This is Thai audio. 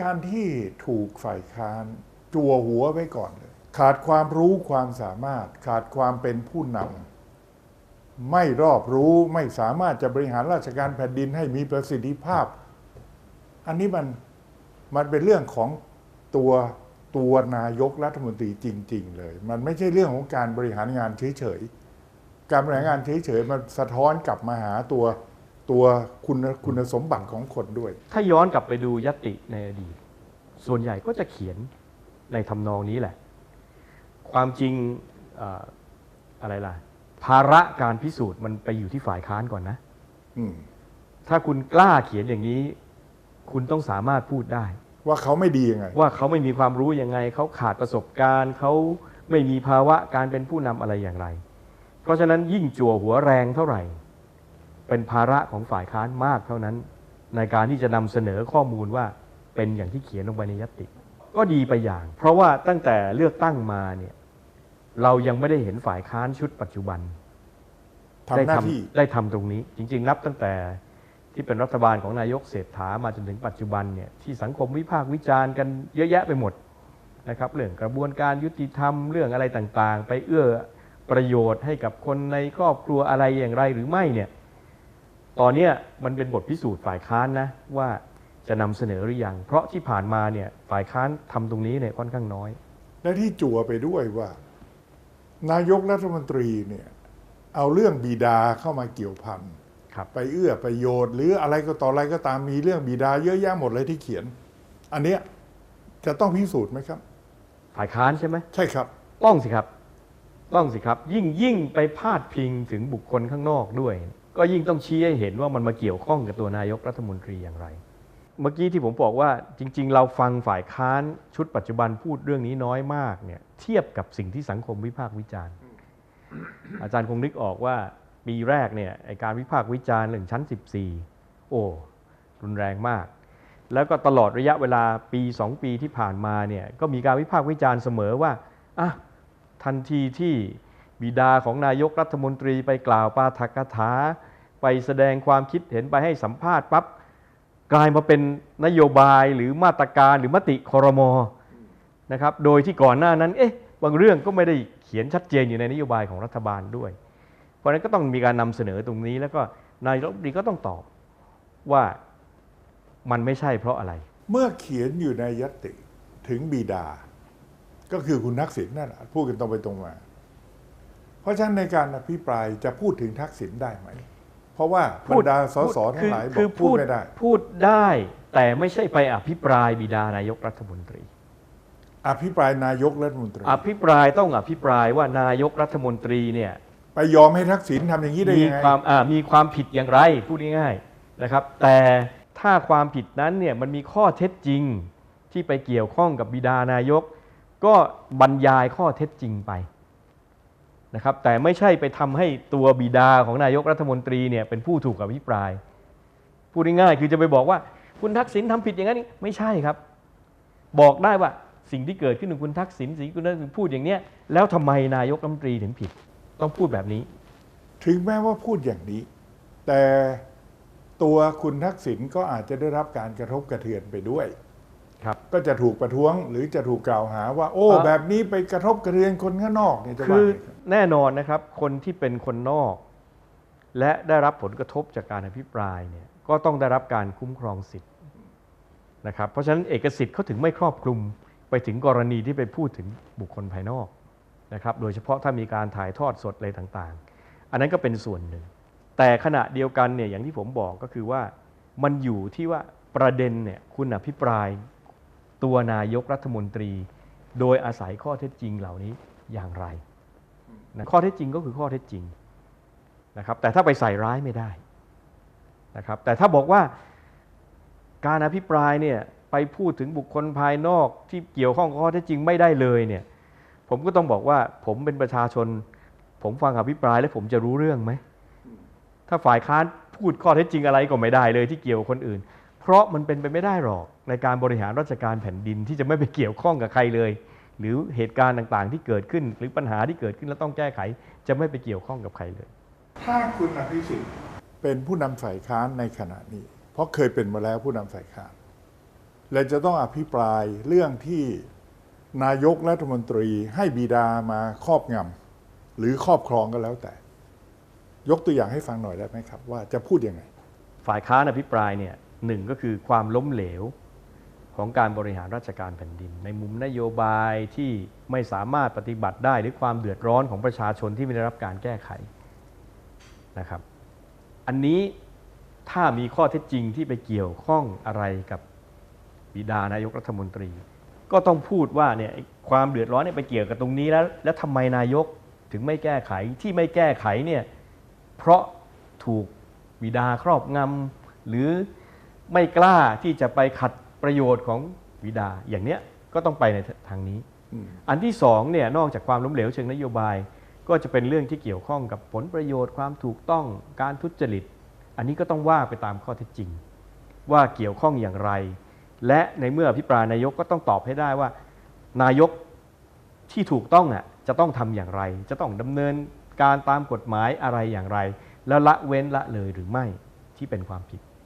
การที่ถูกฝ่ายค้านจัวหัวไว้ก่อนเลย ขาดความรู้ความสามารถ ขาดความเป็นผู้นำไม่รอบรู้ไม่สามารถจะบริหารราชการแผ่นดินให้มีประสิทธิภาพ อันนี้มันมันเป็นเรื่องของตัวตัวนายกรัฐมนตรีจริง ๆ เลย มันไม่ใช่เรื่องของการบริหารงานเฉยๆการบริหารงานเฉยๆมันสะท้อนกลับมาหาตัว ตัวคุณคุณสมบัติของคนด้วย ถ้าย้อนกลับไปดูยติในอดีต ส่วนใหญ่ก็จะเขียนในทำนองนี้แหละ ความจริงเอ่ออะไรล่ะ ภาระการพิสูจน์มันไปอยู่ที่ฝ่ายค้านก่อนนะอืมถ้าคุณกล้าเขียนอย่างนี้ คุณต้องสามารถพูดได้ ว่าเขาไม่ดียังไง ว่าเขาไม่มีความรู้ยังไง เขาขาดประสบการณ์ เขาไม่มีภาวะการเป็นผู้นำอะไรอย่างไร เพราะฉะนั้นยิ่งจั่วหัวแรงเท่าไหร่ เป็นภาระของฝ่ายค้านมากเท่านั้น ในการที่จะนำเสนอข้อมูลว่าเป็นอย่างที่เขียนลงไปในยติ ก็ดีไปอย่าง เพราะว่าตั้งแต่เลือกตั้งมาเนี่ยเรายังไม่ได้เห็นฝ่ายค้านชุดปัจจุบันทำหน้าที่ได้ทำตรงนี้ จริง ๆ นับตั้งแต่ที่เป็นรัฐบาลของนายกเศรษฐามาจนถึงปัจจุบันเนี่ยที่สังคมวิพากษ์วิจารณ์กันเยอะแยะไปหมดนะครับเรื่องกระบวนการยุติธรรมเรื่องอะไรต่างๆ ไปเอื้อประโยชน์ให้กับคนในครอบครัวอะไรอย่างไรหรือไม่เนี่ย ตอนเนี้ยมันเป็นบทพิสูจน์ฝ่ายค้านนะว่าจะนำเสนอหรือยัง เพราะที่ผ่านมาเนี่ยฝ่ายค้านทำตรงนี้เนี่ยค่อนข้างน้อย และที่จั่วไปด้วยว่า นายกรัฐมนตรีเนี่ยเอาเรื่องบิดาเข้ามาเกี่ยวพันครับไปเอื้อประโยชน์ หรืออะไรก็ต่ออะไรก็ตามมีเรื่องบิดาเยอะแยะหมดเลยที่เขียน อันเนี้ยจะต้องพิสูจน์ไหมครับ ฝ่ายค้านใช่ไหมใช่ครับต้องสิครับ ต้องสิครับ ยิ่งยิ่งไปพาดพิงถึงบุคคลข้างนอกด้วย ก็ยิ่งต้องชี้ให้เห็นว่ามันมาเกี่ยวข้องกับตัวนายกรัฐมนตรีอย่างไร เมื่อกี้ที่ผมบอกว่าจริง ๆ เราฟังฝ่ายค้านชุดปัจจุบันพูดเรื่องนี้น้อยมากเนี่ยเทียบกับสิ่งที่สังคมวิพากษ์วิจารณ์ อาจารย์คงนึกออกว่าปีแรกเนี่ยไอการวิพากษ์วิจารณ์เรื่องชั้น 14 โอ้รุนแรงมาก แล้วก็ตลอดระยะเวลาปี 2 ปีที่ผ่านมาเนี่ยก็มีการวิพากษ์วิจารณ์เสมอว่าอะทันทีที่ บิดาของนายกรัฐมนตรีไปกล่าวปาฐกถา ไปแสดงความคิดเห็นไปให้สัมภาษณ์ปั๊บกลายมาเป็นนโยบายหรือมาตรการหรือมติคอรมอนะครับโดยที่ก่อนหน้านั้นเอ๊ะบางเรื่องก็ไม่ได้เขียนชัดเจนอยู่ในนโยบายของรัฐบาลด้วย เพราะนั้นก็ต้องมีการนำเสนอตรงนี้ แล้วก็นายรัฐมนตรีก็ต้องตอบว่ามันไม่ใช่เพราะอะไร เมื่อเขียนอยู่ในยติถึงบิดา ก็คือคุณทักษิณนั่นแหละพูดกันตรงไปตรงมา เพราะฉะนั้นในการอภิปรายจะพูดถึงทักษิณได้ไหม เพราะว่าบรรดาสสทั้งหลายบคืออกพูดไม่ได้ พูดได้แต่ไม่ใช่ไปอภิปรายบิดานายกรัฐมนตรี อภิปรายนายกรัฐมนตรี อภิปรายต้องอภิปรายว่านายกรัฐมนตรีเนี่ยไปยอมให้ทักษิณทำอย่างนี้ได้มียังไงความอ่ามีความผิดอย่างไรพูดง่ายๆนะครับ แต่ถ้าความผิดนั้นเนี่ยมันมีข้อเท็จจริงที่ไปเกี่ยวข้องกับบิดานายก ก็บรรยายข้อเท็จจริงไป นะครับแต่ไม่ใช่ไปทำให้ตัวบิดาของนายกรัฐมนตรีเนี่ยเป็นผู้ถูกอภิปราย พูดง่ายๆคือจะไปบอกว่าคุณทักษิณทำผิดอย่างนั้นไม่ใช่ครับ บอกได้ว่าสิ่งที่เกิดขึ้นกับคุณทักษิณสิ่งที่คุณทักษิณพูดอย่างเนี้ยแล้วทำไมนายกรัฐมนตรีถึงผิด ต้องพูดแบบนี้ ถึงแม้ว่าพูดอย่างนี้ แต่ตัวคุณทักษิณก็อาจจะได้รับการกระทบกระเทือนไปด้วย ครับก็จะถูกประท้วงหรือจะถูกกล่าวหาว่า โอ้เอ่อแบบนี้ไปกระทบกระเทือนคนข้างนอกเนี่ยจะคืว่าอไงครับแน่นอนนะครับคนที่เป็นคนนอก และได้รับผลกระทบจากการอภิปรายเนี่ยก็ต้องได้รับการคุ้มครองสิทธิ์นะครับเพราะฉะนั้นเอกสิทธิ์เขาถึงไม่ครอบคลุมไปถึงกรณีที่ไปพูดถึงบุคคลภายนอกนะครับโดยเฉพาะถ้ามีการถ่ายทอดสดอะไรต่างๆ อันนั้นก็เป็นส่วนหนึ่ง แต่ขณะเดียวกันเนี่ยอย่างที่ผมบอกก็คือว่ามันอยู่ที่ว่าประเด็นเนี่ยคุณอภิปราย ตัวนายกรัฐมนตรี โดยอาศัยข้อเท็จจริงเหล่านี้อย่างไรนะข้อเท็จจริงก็คือข้อเท็จจริงนะครับแต่ถ้าไปใส่ร้ายไม่ได้นะครับแต่ถ้าบอกว่าการอภิปรายเนี่ยไปพูดถึงบุคคลภายนอกที่เกี่ยวข้องกับข้อเท็จจริงไม่ได้เลยเนี่ยผมก็ต้องบอกว่าผมเป็นประชาชน ผมฟังอภิปรายแล้วผมจะรู้เรื่องไหมถ้าฝ่ายค้านพูดข้อเท็จจริงอะไรก็ไม่ได้เลยที่เกี่ยวคนอื่น เพราะมันเป็นไปไม่ได้หรอกในการบริหารราชการแผ่นดินที่จะไม่ไปเกี่ยวข้องกับใครเลย หรือเหตุการณ์ต่างๆ ที่เกิดขึ้น หรือปัญหาที่เกิดขึ้นแล้วต้องแก้ไข จะไม่ไปเกี่ยวข้องกับใครเลย ถ้าคุณอภิสิทธิ์เป็นผู้นำฝ่ายค้านในขณะนี้ เพราะเคยเป็นมาแล้วผู้นำฝ่ายค้านและจะต้องอภิปรายเรื่องที่นายกรัฐมนตรีให้บิดามาครอบงำหรือครอบครองก็แล้วแต่ ยกตัวอย่างให้ฟังหน่อยได้ไหมครับ ว่าจะพูดยังไง ฝ่ายค้านอภิปรายเนี่ย หนึ่งก็คือความล้มเหลวของการบริหารราชการแผ่นดิน ในมุมนโยบายที่ไม่สามารถปฏิบัติได้หรือความเดือดร้อนของประชาชนที่ไม่ได้รับการแก้ไขนะครับ อันนี้ถ้ามีข้อเท็จจริงที่ไปเกี่ยวข้องอะไรกับบิดานายกรัฐมนตรี ก็ต้องพูดว่าเนี่ยความเดือดร้อนเนี่ยไปเกี่ยวกับตรงนี้แล้ว แล้วทำไมนายกถึงไม่แก้ไขที่ไม่แก้ไขเนี่ยเพราะถูกบิดาครอบงำหรือ ไม่กล้าที่จะไปขัดประโยชน์ของบิดาอย่างเนี้ยก็ต้องไปในทางนี้อืมอันที่สองเนี่ยนอกจากความล้มเหลวเชิงนโยบาย ก็จะเป็นเรื่องที่เกี่ยวข้องกับผลประโยชน์ความถูกต้องการทุจริต อันนี้ก็ต้องว่าไปตามข้อเท็จจริง ว่าเกี่ยวข้องอย่างไร และในเมื่ออภิปรายนายกก็ต้องตอบให้ได้ว่า นายกที่ถูกต้องอะจะต้องทำอย่างไร จะต้องดำเนินการตามกฎหมายอะไรอย่างไร แล้วละเว้นละเลยหรือไม่ที่เป็นความผิด